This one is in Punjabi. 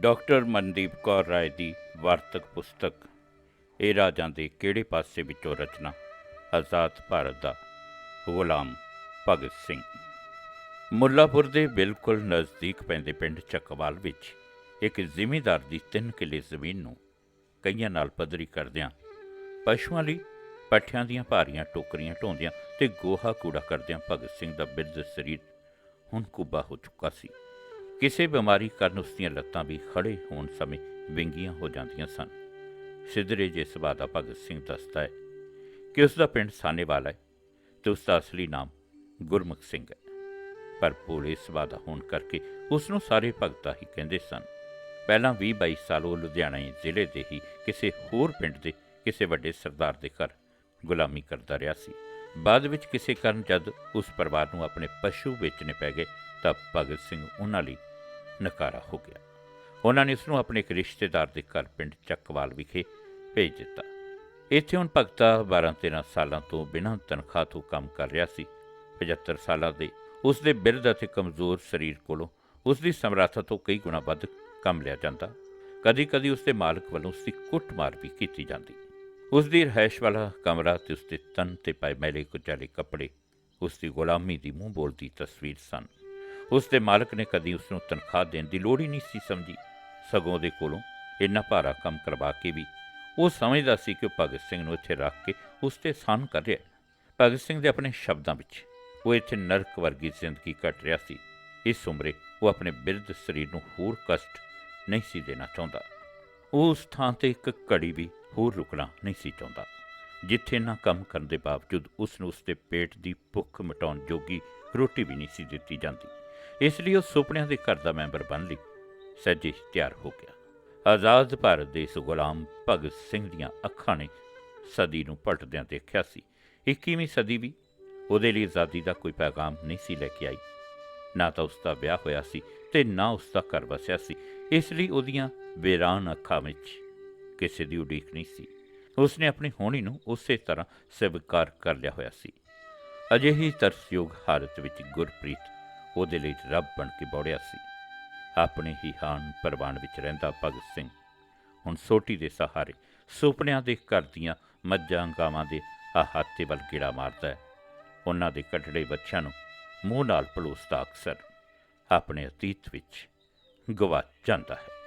ਡਾਕਟਰ ਮਨਦੀਪ ਕੌਰ ਰਾਏ ਦੀ ਵਾਰਤਕ ਪੁਸਤਕ, ਇਹ ਰਾਜਾਂ ਦੇ ਕਿਹੜੇ ਪਾਸੇ ਵਿੱਚੋਂ ਰਚਨਾ? ਆਜ਼ਾਦ ਭਾਰਤ ਦਾ ਗੁਲਾਮ ਭਗਤ ਸਿੰਘ। ਮੁੱਲਾਪੁਰ ਦੇ ਬਿਲਕੁਲ ਨਜ਼ਦੀਕ ਪੈਂਦੇ ਪਿੰਡ ਚੱਕਵਾਲ ਵਿੱਚ ਇੱਕ ਜ਼ਿਮੀਂਦਾਰ ਦੀ 3 ਕਿੱਲੇ ਜ਼ਮੀਨ ਨੂੰ ਕਈਆਂ ਨਾਲ ਪੱਧਰੀ ਕਰਦਿਆਂ ਪਸ਼ੂਆਂ ਲਈ ਪੱਠਿਆਂ ਦੀਆਂ ਭਾਰੀਆਂ ਟੋਕਰੀਆਂ ਢੋਂਦਿਆਂ ਤੇ ਗੋਹਾ ਕੂੜਾ ਕਰਦਿਆਂ ਭਗਤ ਸਿੰਘ ਦਾ ਬਿਰਧ ਸਰੀਰ ਹੁਣ ਕੁੱਬਾ ਹੋ ਚੁੱਕਾ ਸੀ। ਕਿਸੇ ਬਿਮਾਰੀ ਕਾਰਨ ਉਸ ਦੀਆਂ ਲੱਤਾਂ ਵੀ ਖੜੇ ਹੋਣ ਸਮੇਂ ਵਿੰਗੀਆਂ ਹੋ ਜਾਂਦੀਆਂ ਸਨ। ਸਿੱਧਰੇ ਜੇ ਸੁਭਾਅ ਦਾ ਭਗਤ ਸਿੰਘ ਦੱਸਦਾ ਹੈ ਕਿ ਉਸ ਦਾ ਪਿੰਡ ਸਾਨੇਵਾਲ ਹੈ ਤੇ ਉਸ ਦਾ ਅਸਲੀ ਨਾਮ ਗੁਰਮੁਖ ਸਿੰਘ ਹੈ। ਪਰ ਭੋਲੇ ਸੁਭਾਅ ਦਾ ਹੋਣ ਕਰਕੇ ਉਸ ਨੂੰ ਸਾਰੇ ਭਗਤਾ ਹੀ ਕਹਿੰਦੇ ਸਨ। ਪਹਿਲਾਂ 20 22 ਸਾਲ ਉਹ ਲੁਧਿਆਣਾ ਜ਼ਿਲ੍ਹੇ ਦੇ ਹੀ ਕਿਸੇ ਹੋਰ ਪਿੰਡ ਦੇ ਕਿਸੇ ਵੱਡੇ ਸਰਦਾਰ ਦੇ ਘਰ ਗੁਲਾਮੀ ਕਰਦਾ ਰਿਹਾ ਸੀ। ਬਾਅਦ ਵਿੱਚ ਕਿਸੇ ਕਾਰਨ ਜਦ ਉਸ ਪਰਿਵਾਰ ਨੂੰ ਆਪਣੇ ਪਸ਼ੂ ਵੇਚਣੇ ਪੈ ਗਏ ਤਾਂ ਭਗਤ ਸਿੰਘ ਉਹਨਾਂ ਲਈ ਨਕਾਰਾ ਹੋ ਗਿਆ। ਉਹਨਾਂ ਨੇ ਇਸ ਨੂੰ ਆਪਣੇ ਇੱਕ ਰਿਸ਼ਤੇਦਾਰ ਦੇ ਘਰ ਪਿੰਡ ਚੱਕਵਾਲ ਵਿਖੇ ਭੇਜ ਦਿੱਤਾ। ਇੱਥੇ ਹੁਣ ਭਗਤਾ 12-13 ਸਾਲਾਂ ਤੋਂ ਬਿਨਾਂ ਤਨਖਾਹ ਤੋਂ ਕੰਮ ਕਰ ਰਿਹਾ ਸੀ। 75 ਸਾਲਾਂ ਦੇ ਉਸ ਦੇ ਬਿਰਧ ਅਤੇ ਕਮਜ਼ੋਰ ਸਰੀਰ ਕੋਲੋਂ ਉਸ ਦੀ ਸਮਰੱਥਾ ਤੋਂ ਕਈ ਗੁਣਾ ਵੱਧ ਕੰਮ ਲਿਆ ਜਾਂਦਾ। ਕਦੀ-ਕਦੀ ਉਸ ਦੇ ਮਾਲਕ ਵੱਲੋਂ ਉਸ ਦੀ ਕੁੱਟਮਾਰ ਵੀ ਕੀਤੀ ਜਾਂਦੀ। ਉਸ ਦੀ ਰਹਿائش ਵਾਲਾ ਕਮਰਾ ਤੇ ਉਸ ਦੇ ਤਨ ਤੇ ਪਾਏ ਮੈਲੇ ਕੁਚਲੇ ਕੱਪੜੇ ਉਸ ਦੀ ਗੁਲਾਮੀ ਦੀ ਮੂੰਹ ਬੋਲਦੀ ਤਸਵੀਰ ਸਨ। ਉਸ ਦੇ ਮਾਲਕ ਨੇ ਕਦੀ ਉਸ ਨੂੰ ਤਨਖਾਹ ਦੇਣ ਦੀ ਲੋੜ ਹੀ ਨਹੀਂ ਸੀ ਸਮਝੀ। ਸਗੋਂ ਦੇ ਕੋਲੋਂ ਇੰਨਾ ਭਾਰਾ ਕੰਮ ਕਰਵਾ ਕੇ ਵੀ ਉਹ ਸਮਝਦਾ ਸੀ ਕਿ ਉਹ ਭਗਤ ਸਿੰਘ ਨੂੰ ਇੱਥੇ ਰੱਖ ਕੇ ਉਸ ਤੇ ਸਾਨ ਕਰ ਰਿਹਾ ਭਗਤ ਸਿੰਘ ਦੇ ਆਪਣੇ ਸ਼ਬਦਾਂ ਵਿੱਚ ਉਹ ਇੱਥੇ ਨਰਕ ਵਰਗੀ ਜ਼ਿੰਦਗੀ ਕੱਟ ਰਿਹਾ ਸੀ। ਇਸ ਉਮਰੇ ਉਹ ਆਪਣੇ ਬਿਰਧ ਸਰੀਰ ਨੂੰ ਹੋਰ ਕਸ਼ਟ ਨਹੀਂ ਸੀ ਦੇਣਾ ਚਾਹੁੰਦਾ। ਉਹ ਉਸ ਥਾਂ ਤੇ ਇੱਕ ਘੜੀ ਵੀ ਹੋਰ ਰੁਕਣਾ ਨਹੀਂ ਸੀ ਚਾਹੁੰਦਾ, ਜਿੱਥੇ ਨਾ ਕੰਮ ਕਰਨ ਦੇ ਬਾਵਜੂਦ ਉਸ ਨੂੰ ਉਸ ਦੇ ਪੇਟ ਦੀ ਭੁੱਖ ਮਿਟਾਉਣ ਜੋਗੀ ਰੋਟੀ ਵੀ ਨਹੀਂ ਸੀ ਦਿੱਤੀ ਜਾਂਦੀ। ਇਸ ਲਈ ਉਹ ਸੁਪਨਿਆਂ ਦੇ ਘਰ ਦਾ ਮੈਂਬਰ ਬਣ ਲਈ। ਸੱਜੇ ਤਿਆਰ ਹੋ ਗਿਆ। ਆਜ਼ਾਦ ਭਾਰਤ ਦੇ ਇਸ ਗੁਲਾਮ ਭਗਤ ਸਿੰਘ ਦੀਆਂ ਅੱਖਾਂ ਨੇ ਸਦੀ ਨੂੰ ਪਲਟਦਿਆਂ ਦੇਖਿਆ ਸੀ। 21ਵੀਂ ਸਦੀ ਵੀ ਉਹਦੇ ਲਈ ਆਜ਼ਾਦੀ ਦਾ ਕੋਈ ਪੈਗਾਮ ਨਹੀਂ ਸੀ ਲੈ ਕੇ ਆਈ। ਨਾ ਤਾਂ ਉਸ ਦਾ ਵਿਆਹ ਹੋਇਆ ਸੀ ਤੇ ਨਾ ਉਸ ਦਾ ਘਰ ਵਸਿਆ ਸੀ। ਇਸ ਲਈ ਉਹਦੀਆਂ ਵੀਰਾਨ ਅੱਖਾਂ ਵਿੱਚ ਕਿਸੇ ਦੀ ਉਡੀਕ ਨਹੀਂ ਸੀ। ਉਸਨੇ ਆਪਣੀ ਹੋਣੀ ਨੂੰ ਉਸੇ ਤਰ੍ਹਾਂ ਸਵੀਕਾਰ ਕਰ ਲਿਆ ਹੋਇਆ ਸੀ। ਅਜਿਹੀ ਤਰਸਯੋਗ ਹਾਲਤ ਵਿੱਚ ਗੁਰਪ੍ਰੀਤ ਉਹਦੇ ਲਈ ਰੱਬ ਬਣ ਕੇ ਬੋੜਿਆ ਸੀ। ਆਪਣੇ ਹੀ ਹਾਨ ਪਰਵਾਨ ਵਿੱਚ ਰਹਿੰਦਾ ਭਗਤ ਸਿੰਘ। ਹੁਣ ਸੋਟੀ ਦੇ ਸਹਾਰੇ ਸੁਪਨਿਆਂ ਦੇ ਘਰ ਦੀਆਂ ਮੱਝਾਂ ਗਾਵਾਂ ਦੇ ਆਹਾਤੇ ਵੱਲ ਕੀੜਾ ਮਾਰਦਾ ਹੈ। ਉਹਨਾਂ ਦੇ ਕੱਟੜੇ ਬੱਚਿਆਂ ਨੂੰ ਮੂੰਹ ਨਾਲ ਪਲੋਸਦਾ ਅਕਸਰ। ਆਪਣੇ ਅਤੀਤ ਵਿੱਚ ਗਵਾ ਜਾਂਦਾ ਹੈ।